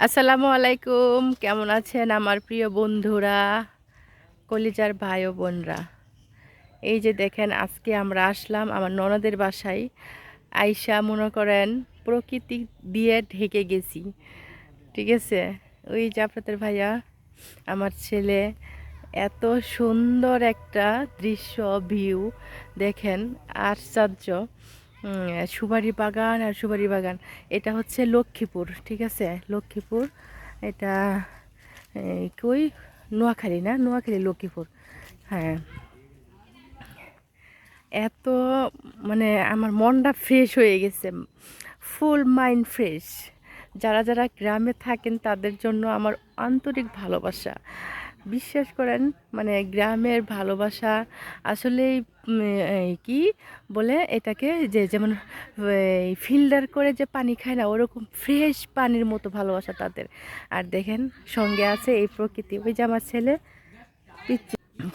আসসালামু আলাইকুম। কেমন আছেন আমার প্রিয় বন্ধুরা? কলিজার ভাই ও বোনরা। এই যে দেখেন, আজকে আমরা আসলাম আমার ননদের বাসায়। আইসা মনে করেন, প্রকৃতি দিয়ে ঢেকে গেছি। ঠিক আছে? ওই আপনাদের ভাইয়া, আমার ছেলে, এত সুন্দর একটা দৃশ্য ভিউ দেখেন, আশ্চর্য। সুপারি বাগান আর সুবারি বাগান। এটা হচ্ছে লক্ষ্মীপুর, ঠিক আছে? লক্ষ্মীপুর, এটা কই? নোয়াখালী না? নোয়াখালী, লক্ষ্মীপুর। হ্যাঁ। এত মানে আমার মনটা ফ্রেশ হয়ে গেছে। ফুল মাইন্ড ফ্রেশ যারা যারা গ্রামে থাকেন তাদের জন্য আমার আন্তরিক ভালোবাসা। বিশ্বাস করেন মানে গ্রামের ভালোবাসা এই কি বলে এটাকে যে যেমন ফিল্টার করে যে পানি খায় না, ওরকম ফ্রেশ পানির মতো ভালোবাসা তাদের। আর দেখেন সঙ্গে আছে এই প্রকৃতি। ওই যে আমার ছেলে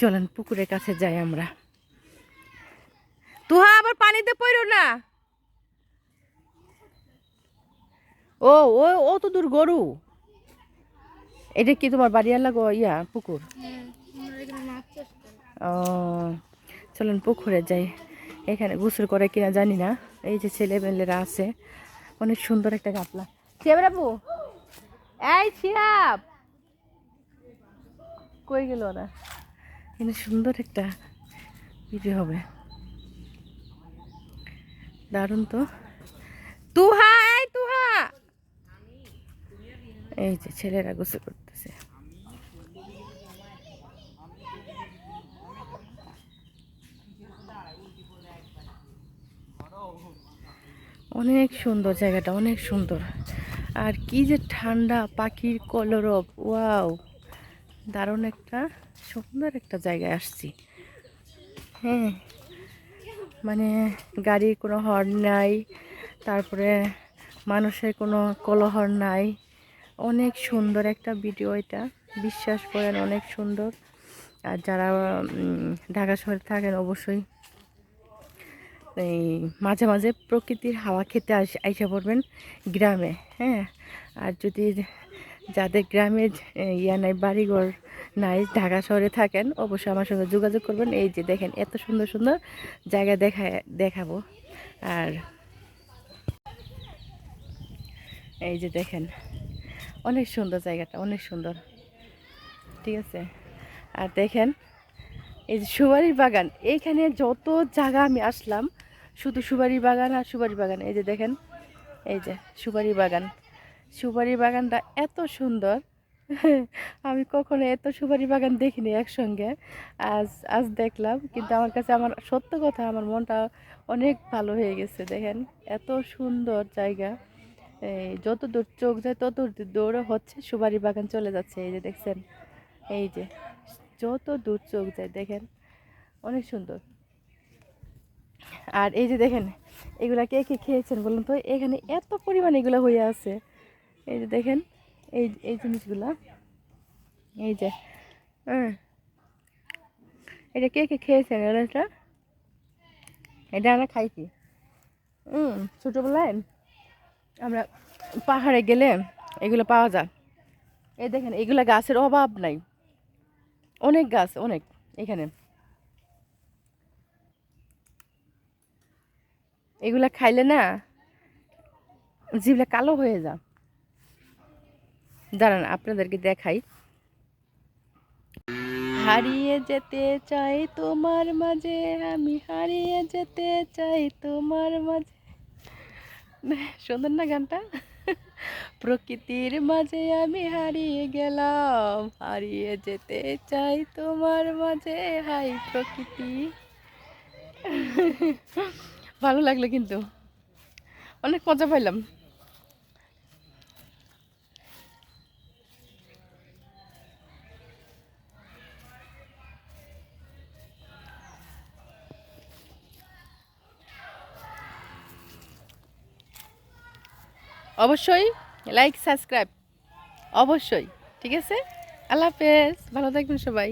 চলেন পুকুরের কাছে যাই আমরা। তুহা, আবার পানিতে পড়ো না। ও ও অত দূর গরু। এটা কি তোমার বাড়িয়ালা গো? ইয়া পুকুর? ও চলুন পুকুরে যাই। এখানে গোসল করে কিনা জানি না। এই যে ছেলে মেলেরা আছে অনেক সুন্দর একটা গাপলা। শিয়াব এই শিয়াব কই গেল ওরা? এখানে সুন্দর একটা ভিডিও হবে। দারুণ তো। তুহা এই যে ছেলেরা গোসল করতেছে। অনেক সুন্দর জায়গাটা, অনেক সুন্দর। আর কি যে ঠান্ডা, পাখির কলরব, ওয়াও। দারুণ একটা, সুন্দর একটা জায়গায় আসছি। হ্যাঁ মানে গাড়ির কোনো হর্ন নাই, তারপরে মানুষের কোনো কলহর নাই। অনেক সুন্দর একটা ভিডিও এটা। বিশ্বাস করেন, অনেক সুন্দর। আর যারা ঢাকা শহরে থাকেন, অবশ্যই এই মাঝে মাঝে প্রকৃতির হাওয়া খেতে আস, আইসা পড়বেন গ্রামে হ্যাঁ? আর যদি যাদের গ্রামে ইয়া নাই, বাড়িঘর নাই, ঢাকা শহরে থাকেন, অবশ্যই আমার সঙ্গে যোগাযোগ করবেন। এই যে দেখেন, এত সুন্দর সুন্দর জায়গা দেখা, দেখাবো। আর এই যে দেখেন অনেক সুন্দর জায়গাটা, অনেক সুন্দর। ঠিক আছে? আর দেখেন, এই যে সুপারির বাগান, এইখানে যত জায়গা আমি আসলাম, শুধু সুপারি বাগান আর সুপারি বাগান। এই যে দেখেন, এই যে সুপারি বাগান। সুপারি বাগানটা এত সুন্দর। আমি কখনো এত সুপারি বাগান দেখিনি একসঙ্গে। আজ আজ দেখলাম, কিন্তু আমার কাছে আমার, সত্য কথা, আমার মনটা অনেক ভালো হয়ে গেছে। দেখেন, এত সুন্দর জায়গা। যত দূর চোখ যায় তত দূরে হচ্ছে, সুপারি বাগান চলে যাচ্ছে, এই যে দেখছেন? এই যে যত দূর চোখ যায়, দেখেন? অনেক সুন্দর। আর এই যে দেখেন, এগুলা কে কে খেয়েছেন বলুন তো? এখানে এত পরিমাণ এগুলো হয়ে আছে। এই যে দেখেন, এই এই জিনিসগুলা। এই যে হ্যাঁ। এটা কে কে খেয়েছেন, এটা? এটা আমরা খাইছি হুম, ছোটোবেলায়? আমরা পাহাড়ে গেলে এগুলো পাওয়া যায়। এই দেখেন, এগুলা গাছের অভাব নাই। অনেক গাছ, অনেক, এখানে। এগুলা খাইলে না জিভটা কালো হয়ে যা দাঁড়ান, আপনাদেরকে দেখাই। হারিয়ে যেতে চাই তোমার মাঝে, আমি হারিয়ে যেতে চাই তোমার মাঝে। সুন্দর না গানটা? প্রকৃতির মাঝে আমি হারিয়ে গেলাম, হারিয়ে যেতে চাই তোমার মাঝে। হাই, প্রকৃতি। ভালো লাগল কিন্তু। অনেক মজা পাইলাম। অবশ্যই লাইক সাবস্ক্রাইব অবশ্যই। ঠিক আছে? আল্লাহ হাফেজ। ভালো থাকবেন সবাই।